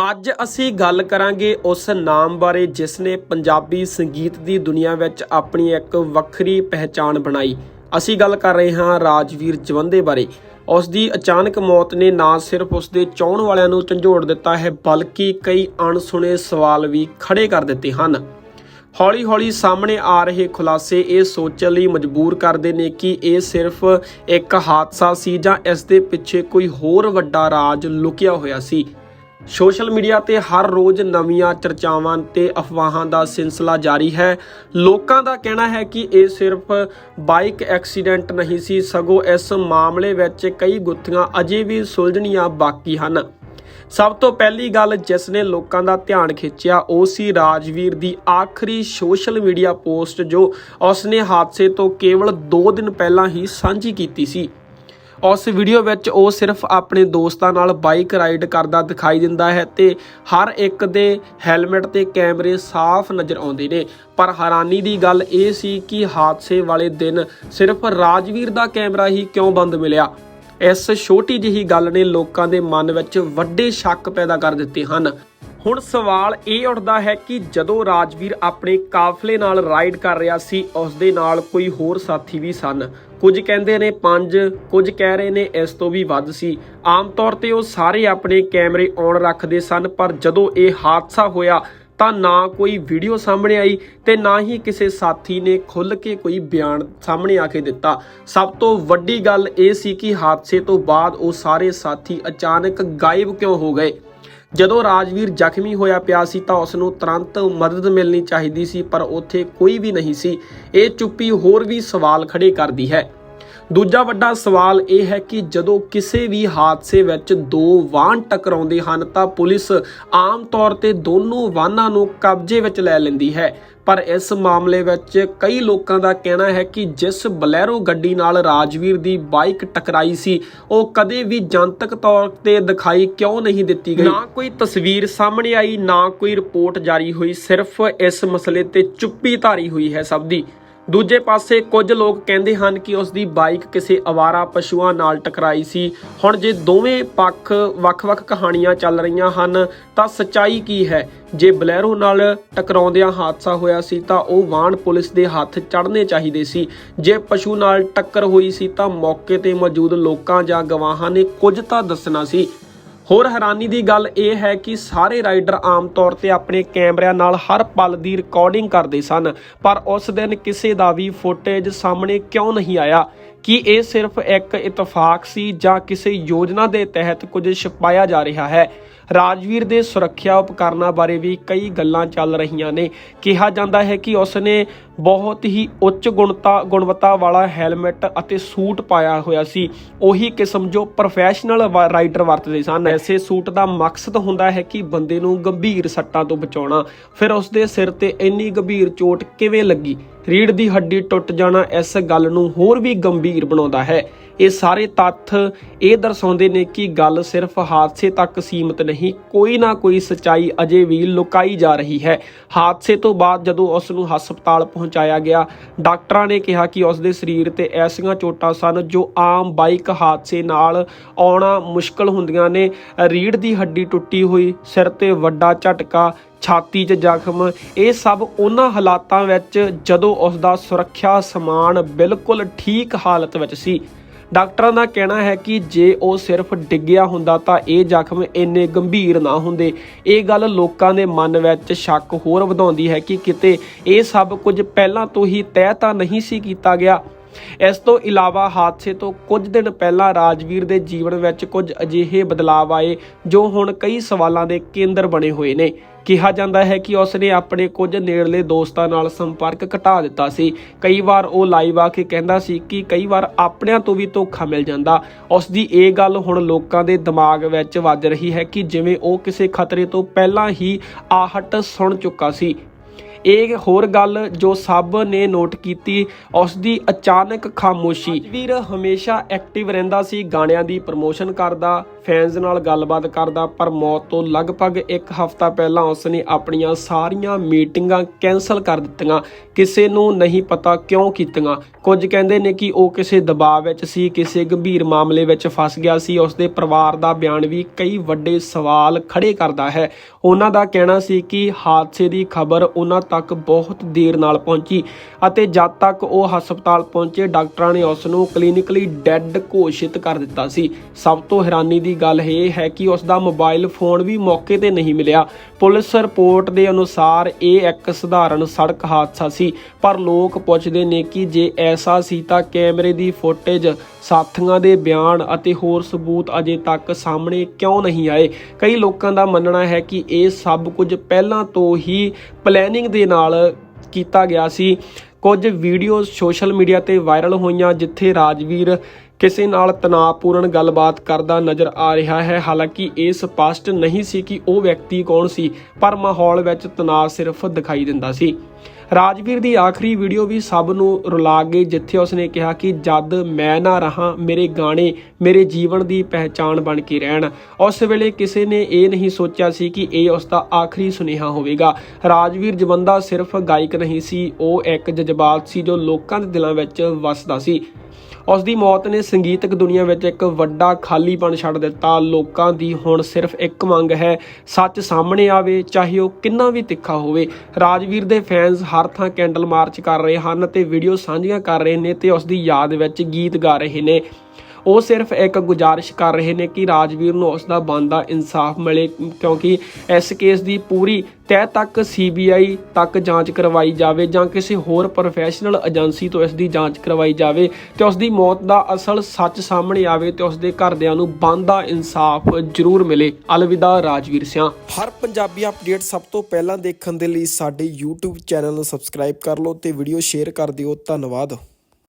ਅੱਜ ਅਸੀਂ ਗੱਲ ਕਰਾਂਗੇ ਉਸ ਨਾਮ ਬਾਰੇ ਜਿਸ ਨੇ ਪੰਜਾਬੀ ਸੰਗੀਤ ਦੀ ਦੁਨੀਆ ਵਿੱਚ ਆਪਣੀ ਇੱਕ ਵੱਖਰੀ ਪਹਿਚਾਣ ਬਣਾਈ। ਅਸੀਂ ਗੱਲ ਕਰ ਰਹੇ ਹਾਂ ਰਾਜਵੀਰ ਜਵੰਦੇ ਬਾਰੇ। ਉਸ ਦੀ ਅਚਾਨਕ ਮੌਤ ਨੇ ਨਾ ਸਿਰਫ ਉਸ ਦੇ ਚਾਹਣ ਵਾਲਿਆਂ ਨੂੰ ਝੰਜੋੜ ਦਿੱਤਾ ਹੈ, ਬਲਕਿ ਕਈ ਅਣਸੁਣੇ ਸਵਾਲ ਵੀ ਖੜੇ ਕਰ ਦਿੱਤੇ ਹਨ। ਹੌਲੀ-ਹੌਲੀ ਸਾਹਮਣੇ ਆ ਰਹੇ ਖੁਲਾਸੇ ਇਹ ਸੋਚਣ ਲਈ ਮਜਬੂਰ ਕਰਦੇ ਨੇ ਕਿ ਇਹ ਸਿਰਫ ਇੱਕ ਹਾਦਸਾ ਸੀ ਜਾਂ ਇਸ ਦੇ ਪਿੱਛੇ ਕੋਈ ਹੋਰ ਵੱਡਾ ਰਾਜ ਲੁਕਿਆ ਹੋਇਆ ਸੀ। ਸੋਸ਼ਲ ਮੀਡੀਆ ਤੇ ਹਰ ਰੋਜ਼ ਨਵੀਆਂ ਚਰਚਾਵਾਂ ਤੇ ਅਫਵਾਹਾਂ ਦਾ ਸਿਲਸਿਲਾ ਜਾਰੀ ਹੈ। ਲੋਕਾਂ ਦਾ ਕਹਿਣਾ ਹੈ ਕਿ ਇਹ ਸਿਰਫ ਬਾਈਕ ਐਕਸੀਡੈਂਟ ਨਹੀਂ ਸੀ, ਸਗੋਂ ਇਸ ਮਾਮਲੇ ਵਿੱਚ ਕਈ ਗੁੱਥੀਆਂ ਅਜੇ ਵੀ ਸੁਲਝਣੀਆਂ ਬਾਕੀ ਹਨ। ਸਭ ਤੋਂ ਪਹਿਲੀ ਗੱਲ ਜਿਸ ਨੇ ਲੋਕਾਂ ਦਾ ਧਿਆਨ ਖਿੱਚਿਆ, ਉਹ ਸੀ ਰਾਜਵੀਰ ਦੀ ਆਖਰੀ ਸੋਸ਼ਲ ਮੀਡੀਆ ਪੋਸਟ ਜੋ ਉਸਨੇ ਹਾਦਸੇ ਤੋਂ ਕੇਵਲ 2 ਦਿਨ ਪਹਿਲਾਂ ਹੀ ਸਾਂਝੀ ਕੀਤੀ ਸੀ। ਉਸ ਵੀਡੀਓ ਵਿੱਚ ਉਹ ਸਿਰਫ ਆਪਣੇ ਦੋਸਤਾਂ ਨਾਲ ਬਾਈਕ ਰਾਈਡ ਕਰਦਾ ਦਿਖਾਈ ਦਿੰਦਾ ਹੈ ਤੇ ਹਰ ਇੱਕ ਦੇ ਹੈਲਮਟ ਤੇ ਕੈਮਰੇ ਸਾਫ਼ ਨਜ਼ਰ ਆਉਂਦੇ ਨੇ। ਪਰ ਹੈਰਾਨੀ ਦੀ ਗੱਲ ਇਹ ਸੀ ਕਿ ਹਾਦਸੇ ਵਾਲੇ ਦਿਨ ਸਿਰਫ ਰਾਜਵੀਰ ਦਾ ਕੈਮਰਾ ਹੀ ਕਿਉਂ ਬੰਦ ਮਿਲਿਆ? ਇਸ ਛੋਟੀ ਜਿਹੀ ਗੱਲ ਨੇ ਲੋਕਾਂ ਦੇ ਮਨ ਵਿੱਚ ਵੱਡੇ ਸ਼ੱਕ ਪੈਦਾ ਕਰ ਦਿੱਤੇ ਹਨ। ਹੁਣ ਸਵਾਲ ਇਹ ਉੱਠਦਾ ਹੈ ਕਿ ਜਦੋਂ ਰਾਜਵੀਰ ਆਪਣੇ ਕਾਫਲੇ ਨਾਲ ਰਾਈਡ ਕਰ ਰਿਹਾ ਸੀ ਉਸ ਦੇ ਨਾਲ ਕੋਈ ਹੋਰ ਸਾਥੀ ਵੀ ਸਨ। ਕੁਝ ਕਹਿੰਦੇ ਨੇ 5 ਕੁਝ ਕਹਿ ਰਹੇ ਨੇ ਇਸ ਤੋਂ ਵੀ ਵੱਧ ਸੀ। ਆਮ ਤੌਰ ਤੇ ਉਹ ਸਾਰੇ ਆਪਣੇ ਕੈਮਰੇ ਔਨ ਰੱਖਦੇ ਸਨ, ਪਰ ਜਦੋਂ ਇਹ ਹਾਦਸਾ ਹੋਇਆ ਤਾਂ ਨਾ ਕੋਈ ਵੀਡੀਓ ਸਾਹਮਣੇ ਆਈ ਤੇ ਨਾ ਹੀ ਕਿਸੇ ਸਾਥੀ ਨੇ ਖੁੱਲ ਕੇ ਕੋਈ ਬਿਆਨ ਸਾਹਮਣੇ ਆ ਕੇ ਦਿੱਤਾ। ਸਭ ਤੋਂ ਵੱਡੀ ਗੱਲ ਇਹ ਸੀ ਕਿ ਹਾਦਸੇ ਤੋਂ ਬਾਅਦ ਉਹ ਸਾਰੇ ਸਾਥੀ ਅਚਾਨਕ ਗਾਇਬ ਕਿਉਂ ਹੋ ਗਏ? ਜਦੋਂ ਰਾਜਵੀਰ ਜ਼ਖਮੀ ਹੋਇਆ ਪਿਆ ਸੀ ਤਾਂ ਉਸ ਨੂੰ ਤੁਰੰਤ ਮਦਦ ਮਿਲਣੀ ਚਾਹੀਦੀ ਸੀ, ਪਰ ਉੱਥੇ ਕੋਈ ਵੀ ਨਹੀਂ ਸੀ। ਇਹ ਚੁੱਪੀ ਹੋਰ ਵੀ ਸਵਾਲ ਖੜੇ ਕਰਦੀ ਹੈ। ਦੂਜਾ ਵੱਡਾ ਸਵਾਲ ਇਹ ਹੈ ਕਿ ਜਦੋਂ ਕਿਸੇ ਵੀ ਹਾਦਸੇ ਵਿੱਚ ਦੋ ਵਾਹਨ ਟਕਰਾਉਂਦੇ ਹਨ ਤਾਂ ਪੁਲਿਸ ਆਮ ਤੌਰ ਤੇ ਦੋਨੋਂ ਵਾਹਨਾਂ ਨੂੰ ਕਬਜ਼ੇ ਵਿੱਚ ਲੈ ਲੈਂਦੀ ਹੈ। ਪਰ ਇਸ ਮਾਮਲੇ ਵਿੱਚ ਕਈ ਲੋਕਾਂ ਦਾ ਕਹਿਣਾ ਹੈ ਕਿ ਜਿਸ ਬਲੈਰੋ ਗੱਡੀ ਨਾਲ ਰਾਜਵੀਰ ਦੀ ਬਾਈਕ ਟਕਰਾਈ ਸੀ, ਉਹ ਕਦੇ ਵੀ ਜਨਤਕ ਤੌਰ ਤੇ ਦਿਖਾਈ ਕਿਉਂ ਨਹੀਂ ਦਿੱਤੀ ਗਈ? ਨਾ ਕੋਈ ਤਸਵੀਰ ਸਾਹਮਣੇ ਆਈ, ਨਾ ਕੋਈ ਰਿਪੋਰਟ ਜਾਰੀ ਹੋਈ, ਸਿਰਫ ਇਸ ਮਸਲੇ ਤੇ ਚੁੱਪੀ ਧਾਰੀ ਹੋਈ ਹੈ ਸਭ ਦੀ। ਦੂਜੇ ਪਾਸੇ ਕੁਝ ਲੋਕ ਕਹਿੰਦੇ ਹਨ ਕਿ ਉਸ ਦੀ ਬਾਈਕ ਕਿਸੇ ਅਵਾਰਾ ਪਸ਼ੂਆਂ ਨਾਲ ਟਕਰਾਈ ਸੀ। ਹੁਣ ਜੇ ਦੋਵੇਂ ਪੱਖ ਵੱਖ-ਵੱਖ ਕਹਾਣੀਆਂ ਚੱਲ ਰਹੀਆਂ ਹਨ, ਤਾਂ ਸੱਚਾਈ ਕੀ ਹੈ? ਜੇ ਬਲੈਰੋ ਨਾਲ ਟਕਰਾਉਂਦਿਆਂ ਹਾਦਸਾ ਹੋਇਆ ਸੀ, ਤਾਂ ਉਹ ਵਾਹਨ ਪੁਲਿਸ ਦੇ ਹੱਥ ਚੜ੍ਹਨੇ ਚਾਹੀਦੇ ਸੀ। ਜੇ ਪਸ਼ੂ ਨਾਲ ਟੱਕਰ ਹੋਈ ਸੀ, ਤਾਂ ਮੌਕੇ ਤੇ ਮੌਜੂਦ ਲੋਕਾਂ ਜਾਂ ਗਵਾਹਾਂ ਨੇ ਕੁਝ ਤਾਂ ਦੱਸਣਾ ਸੀ। ਹੋਰ ਹੈਰਾਨੀ ਦੀ ਗੱਲ ਇਹ ਹੈ ਕਿ ਸਾਰੇ ਰਾਈਡਰ ਆਮ ਤੌਰ ਤੇ ਆਪਣੇ ਕੈਮਰਿਆਂ ਨਾਲ ਹਰ ਪਲ ਦੀ ਰਿਕਾਰਡਿੰਗ ਕਰਦੇ ਸਨ, ਪਰ ਉਸ ਦਿਨ ਕਿਸੇ ਦਾ ਵੀ ਫੁਟੇਜ ਸਾਹਮਣੇ ਕਿਉਂ ਨਹੀਂ ਆਇਆ? ਕਿ ਇਹ ਸਿਰਫ ਇੱਕ ਇਤਫਾਕ ਸੀ ਜਾਂ ਕਿਸੇ ਯੋਜਨਾ ਦੇ ਤਹਿਤ ਕੁਝ ਛਪਾਇਆ ਜਾ ਰਿਹਾ ਹੈ? ਰਾਜਵੀਰ ਦੇ ਸੁਰੱਖਿਆ ਉਪਕਰਨਾਂ ਬਾਰੇ ਵੀ ਕਈ ਗੱਲਾਂ ਚੱਲ ਰਹੀਆਂ ਨੇ। ਕਿਹਾ ਜਾਂਦਾ ਹੈ ਕਿ ਉਸਨੇ ਬਹੁਤ ਹੀ ਉੱਚ ਗੁਣਤਾ ਗੁਣਵੱਤਾ ਵਾਲਾ ਹੈਲਮਟ ਅਤੇ ਸੂਟ ਪਾਇਆ ਹੋਇਆ ਸੀ। ਉਹੀ ਕਿਸਮ ਜੋ ਪ੍ਰੋਫੈਸ਼ਨਲ ਰਾਈਡਰ ਵਰਤਦੇ ਸਨ। ਐਸੇ ਸੂਟ ਦਾ ਮਕਸਦ ਹੁੰਦਾ ਹੈ ਕਿ ਬੰਦੇ ਨੂੰ ਗੰਭੀਰ ਸੱਟਾਂ ਤੋਂ ਬਚਾਉਣਾ। ਫਿਰ ਉਸ ਦੇ ਸਿਰ ਤੇ ਇੰਨੀ ਗੰਭੀਰ ਚੋਟ ਕਿਵੇਂ ਲੱਗੀ? ਰੀੜ ਦੀ ਹੱਡੀ ਟੁੱਟ ਜਾਣਾ ਇਸ ਗੱਲ ਨੂੰ ਹੋਰ ਵੀ ਗੰਭੀਰ ਬਣਾਉਂਦਾ ਹੈ। ਇਹ ਸਾਰੇ ਤੱਥ ਇਹ ਦਰਸਾਉਂਦੇ ਨੇ ਕਿ ਗੱਲ ਸਿਰਫ ਹਾਦਸੇ ਤੱਕ ਸੀਮਿਤ ਨਹੀਂ, ਕੋਈ ਨਾ ਕੋਈ ਸਚਾਈ ਅਜੇ ਵੀ ਲੁਕਾਈ ਜਾ ਰਹੀ ਹੈ। ਹਾਦਸੇ ਤੋਂ ਬਾਅਦ ਜਦੋਂ ਉਸ ਨੂੰ ਹਸਪਤਾਲ ਪਹੁੰਚਾਇਆ ਗਿਆ, ਡਾਕਟਰਾਂ ਨੇ ਕਿਹਾ ਕਿ ਉਸ ਦੇ ਸਰੀਰ ਤੇ ਐਸੀਆਂ ਚੋਟਾਂ ਸਨ ਜੋ ਆਮ ਬਾਈਕ ਹਾਦਸੇ ਨਾਲ ਆਉਣਾ ਮੁਸ਼ਕਲ ਹੁੰਦੀਆਂ ਨੇ। ਰੀੜ ਦੀ ਹੱਡੀ ਟੁੱਟੀ ਹੋਈ, ਸਿਰ ਤੇ ਵੱਡਾ ਝਟਕਾ ਛਾਤੀ 'ਚ ਜ਼ਖਮ, ਇਹ ਸਭ ਉਹਨਾਂ ਹਾਲਾਤਾਂ ਵਿੱਚ ਜਦੋਂ ਉਸ ਦਾ ਸੁਰੱਖਿਆ ਸਮਾਨ ਬਿਲਕੁਲ ਠੀਕ ਹਾਲਤ ਵਿੱਚ ਸੀ। ਡਾਕਟਰਾਂ ਦਾ ਕਹਿਣਾ ਹੈ ਕਿ ਜੇ ਉਹ ਸਿਰਫ ਡਿੱਗਿਆ ਹੁੰਦਾ ਤਾਂ ਇਹ ਜ਼ਖਮ ਇੰਨੇ ਗੰਭੀਰ ਨਾ ਹੁੰਦੇ। ਇਹ ਗੱਲ ਲੋਕਾਂ ਦੇ ਮਨ ਵਿੱਚ ਸ਼ੱਕ ਹੋਰ ਵਧਾਉਂਦੀ ਹੈ ਕਿ ਕਿਤੇ ਇਹ ਸਭ ਕੁਝ ਪਹਿਲਾਂ ਤੋਂ ਹੀ ਤੈਅ ਤਾਂ ਨਹੀਂ ਸੀ ਕੀਤਾ ਗਿਆ। ਇਸ ਤੋਂ ਇਲਾਵਾ ਹਾਦਸੇ ਤੋਂ ਕੁਝ ਦਿਨ ਪਹਿਲਾਂ ਰਾਜਵੀਰ ਦੇ ਜੀਵਨ ਵਿੱਚ ਕੁਝ ਅਜਿਹੇ ਬਦਲਾਅ ਆਏ ਜੋ ਹੁਣ ਕਈ ਸਵਾਲਾਂ ਦੇ ਕੇਂਦਰ ਬਣੇ ਹੋਏ ਨੇ। ਕਿਹਾ ਜਾਂਦਾ ਹੈ ਕਿ ਉਸ ਨੇ ਆਪਣੇ ਕੁਝ ਨੇੜਲੇ ਦੋਸਤਾਂ ਨਾਲ ਸੰਪਰਕ ਘਟਾ ਦਿੱਤਾ ਸੀ। ਕਈ ਵਾਰ ਉਹ ਲਾਈਵ ਆ ਕੇ ਕਹਿੰਦਾ ਸੀ ਕਿ ਕਈ ਵਾਰ ਆਪਣਿਆਂ ਤੋਂ ਵੀ ਧੋਖਾ ਮਿਲ ਜਾਂਦਾ। ਉਸ ਦੀ ਇਹ ਗੱਲ ਹੁਣ ਲੋਕਾਂ ਦੇ ਦਿਮਾਗ ਵਿੱਚ ਵੱਜ ਰਹੀ ਹੈ ਕਿ ਜਿਵੇਂ ਉਹ ਕਿਸੇ ਖਤਰੇ ਤੋਂ ਪਹਿਲਾਂ ਹੀ ਆਹਟ ਸੁਣ ਚੁੱਕਾ ਸੀ। ਇਹ ਹੋਰ ਗੱਲ ਜੋ ਸਭ ਨੇ ਨੋਟ ਕੀਤੀ ਉਸ ਦੀ ਅਚਾਨਕ ਖਾਮੋਸ਼ੀ। ਵੀਰ ਹਮੇਸ਼ਾ ਐਕਟਿਵ ਰਹਿੰਦਾ ਸੀ, ਗਾਣਿਆਂ ਦੀ ਪ੍ਰਮੋਸ਼ਨ ਕਰਦਾ। ਫੈਨਸ ਨਾਲ ਗੱਲਬਾਤ ਕਰਦਾ, ਪਰ ਮੌਤ ਤੋਂ ਲਗਭਗ ਇੱਕ ਹਫ਼ਤਾ ਪਹਿਲਾਂ ਉਸਨੇ ਆਪਣੀਆਂ ਸਾਰੀਆਂ ਮੀਟਿੰਗਾਂ ਕੈਨਸਲ ਕਰ ਦਿੱਤੀਆਂ। ਕਿਸੇ ਨੂੰ ਨਹੀਂ ਪਤਾ ਕਿਉਂ ਕੀਤੀਆਂ। ਕੁਝ ਕਹਿੰਦੇ ਨੇ ਕਿ ਉਹ ਕਿਸੇ ਦਬਾਅ ਵਿੱਚ ਸੀ, ਕਿਸੇ ਗੰਭੀਰ ਮਾਮਲੇ ਵਿੱਚ ਫਸ ਗਿਆ ਸੀ। ਉਸਦੇ ਪਰਿਵਾਰ ਦਾ ਬਿਆਨ ਵੀ ਕਈ ਵੱਡੇ ਸਵਾਲ ਖੜੇ ਕਰਦਾ ਹੈ। ਉਹਨਾਂ ਦਾ ਕਹਿਣਾ ਸੀ ਕਿ ਹਾਦਸੇ ਦੀ ਖਬਰ ਉਹਨਾਂ ਤੱਕ ਬਹੁਤ ਦੇਰ ਨਾਲ ਪਹੁੰਚੀ ਅਤੇ ਜਦ ਤੱਕ ਉਹ ਹਸਪਤਾਲ ਪਹੁੰਚੇ, ਡਾਕਟਰਾਂ ਨੇ ਉਸ ਨੂੰ ਕਲੀਨਿਕਲੀ ਡੈੱਡ ਘੋਸ਼ਿਤ ਕਰ ਦਿੱਤਾ ਸੀ। ਸਭ ਤੋਂ ਹੈਰਾਨੀ ਦੀ ਗੱਲ ਇਹ ਹੈ ਕਿ ਉਸ ਦਾ ਮੋਬਾਈਲ ਫੋਨ ਵੀ ਮੌਕੇ ਤੇ ਨਹੀਂ ਮਿਲਿਆ। ਪੁਲਿਸ ਰਿਪੋਰਟ ਦੇ ਅਨੁਸਾਰ ਇਹ ਇੱਕ ਸਧਾਰਨ ਸੜਕ ਹਾਦਸਾ ਸੀ, ਪਰ ਲੋਕ ਪੁੱਛਦੇ ਨੇ ਕਿ ਜੇ ਐਸਾ ਸੀ ਤਾਂ ਕੈਮਰੇ ਦੀ ਫੁਟੇਜ, ਸਾਥੀਆਂ ਦੇ ਬਿਆਨ ਅਤੇ ਹੋਰ ਸਬੂਤ ਅਜੇ ਤੱਕ ਸਾਹਮਣੇ ਕਿਉਂ ਨਹੀਂ ਆਏ? ਕਈ ਲੋਕਾਂ ਦਾ ਮੰਨਣਾ ਹੈ ਕਿ ਇਹ ਸਭ ਕੁਝ ਪਹਿਲਾਂ ਤੋਂ ਹੀ ਪਲੈਨਿੰਗ ਦੇ ਨਾਲ ਕੀਤਾ ਗਿਆ ਸੀ। ਕੁਝ ਵੀਡੀਓ ਸੋਸ਼ਲ ਮੀਡੀਆ ਤੇ ਵਾਇਰਲ ਹੋਈਆਂ ਜਿੱਥੇ ਰਾਜਵੀਰ ਕਿਸੇ ਨਾਲ ਤਣਾਅਪੂਰਨ ਗੱਲਬਾਤ ਕਰਦਾ ਨਜ਼ਰ ਆ ਰਿਹਾ ਹੈ। ਹਾਲਾਂਕਿ ਇਹ ਸਪਸ਼ਟ ਨਹੀਂ ਸੀ ਕਿ ਉਹ ਵਿਅਕਤੀ ਕੌਣ ਸੀ, ਪਰ ਮਾਹੌਲ ਵਿੱਚ ਤਣਾਅ ਸਿਰਫ ਦਿਖਾਈ ਦਿੰਦਾ ਸੀ। ਰਾਜਵੀਰ ਦੀ ਆਖਰੀ ਵੀਡੀਓ ਵੀ ਸਭ ਨੂੰ ਰੁਲਾ ਗਈ, ਜਿੱਥੇ ਉਸਨੇ ਕਿਹਾ ਕਿ ਜਦ ਮੈਂ ਨਾ ਰਹਾ, ਮੇਰੇ ਗਾਣੇ ਮੇਰੇ ਜੀਵਨ ਦੀ ਪਹਿਚਾਣ ਬਣ ਕੇ ਰਹਿਣ। ਉਸ ਵੇਲੇ ਕਿਸੇ ਨੇ ਇਹ ਨਹੀਂ ਸੋਚਿਆ ਸੀ ਕਿ ਇਹ ਉਸ ਦਾ ਆਖਰੀ ਸੁਨੇਹਾ ਹੋਵੇਗਾ। ਰਾਜਵੀਰ ਜਵੰਦਾ ਸਿਰਫ ਗਾਇਕ ਨਹੀਂ ਸੀ, ਉਹ ਇੱਕ ਜਜ਼ਬਾਤ ਸੀ ਜੋ ਲੋਕਾਂ ਦੇ ਦਿਲਾਂ ਵਿੱਚ ਵਸਦਾ ਸੀ। ਉਸ ਦੀ ਮੌਤ ਨੇ ਸੰਗੀਤਕ ਦੁਨੀਆ ਵਿੱਚ ਇੱਕ ਵੱਡਾ ਖਾਲੀਪਣ ਛੱਡ ਦਿੱਤਾ। ਲੋਕਾਂ ਦੀ ਹੁਣ ਸਿਰਫ ਇੱਕ ਮੰਗ ਹੈ, ਸੱਚ ਸਾਹਮਣੇ ਆਵੇ, ਚਾਹੇ ਉਹ ਕਿੰਨਾ ਵੀ ਤਿੱਖਾ ਹੋਵੇ। ਰਾਜਵੀਰ ਦੇ ਫੈਨਸ ਹਰ ਥਾਂ ਕੈਂਡਲ ਮਾਰਚ ਕਰ ਰਹੇ ਹਨ ਤੇ ਵੀਡੀਓ ਸਾਂਝੀਆਂ ਕਰ ਰਹੇ ਨੇ ਤੇ ਉਸ ਦੀ ਯਾਦ ਵਿੱਚ ਗੀਤ ਗਾ ਰਹੇ ਨੇ। ਉਹ ਸਿਰਫ ਇੱਕ ਗੁਜ਼ਾਰਿਸ਼ ਕਰ ਰਹੇ ਨੇ ਕਿ ਰਾਜਵੀਰ ਨੂੰ ਉਸ ਦਾ ਬਣਦਾ ਇਨਸਾਫ ਮਿਲੇ, ਕਿਉਂਕਿ ਇਸ ਕੇਸ ਦੀ ਪੂਰੀ ਤਹਿ ਤੱਕ ਸੀਬੀਆਈ ਤੱਕ ਜਾਂਚ ਕਰਵਾਈ ਜਾਵੇ ਜਾਂ ਕਿਸੇ ਹੋਰ ਪ੍ਰੋਫੈਸ਼ਨਲ ਏਜੰਸੀ ਤੋਂ ਇਸ ਦੀ ਜਾਂਚ ਕਰਵਾਈ ਜਾਵੇ ਤੇ ਉਸ ਦੀ ਮੌਤ ਦਾ ਅਸਲ ਸੱਚ ਸਾਹਮਣੇ ਆਵੇ ਤੇ ਉਸ ਦੇ ਘਰਦਿਆਂ ਨੂੰ ਬਣਦਾ ਇਨਸਾਫ ਜ਼ਰੂਰ ਮਿਲੇ। ਅਲਵਿਦਾ, ਰਾਜਵੀਰ ਸਿੰਘ ਹਰ ਪੰਜਾਬੀ ਅਪਡੇਟ ਸਭ ਤੋਂ ਪਹਿਲਾਂ ਦੇਖਣ ਦੇ ਲਈ ਸਾਡੇ YouTube ਚੈਨਲ ਨੂੰ ਸਬਸਕ੍ਰਾਈਬ ਕਰ ਲਓ ਤੇ ਵੀਡੀਓ ਸ਼ੇਅਰ ਕਰ ਦਿਓ। ਧੰਨਵਾਦ।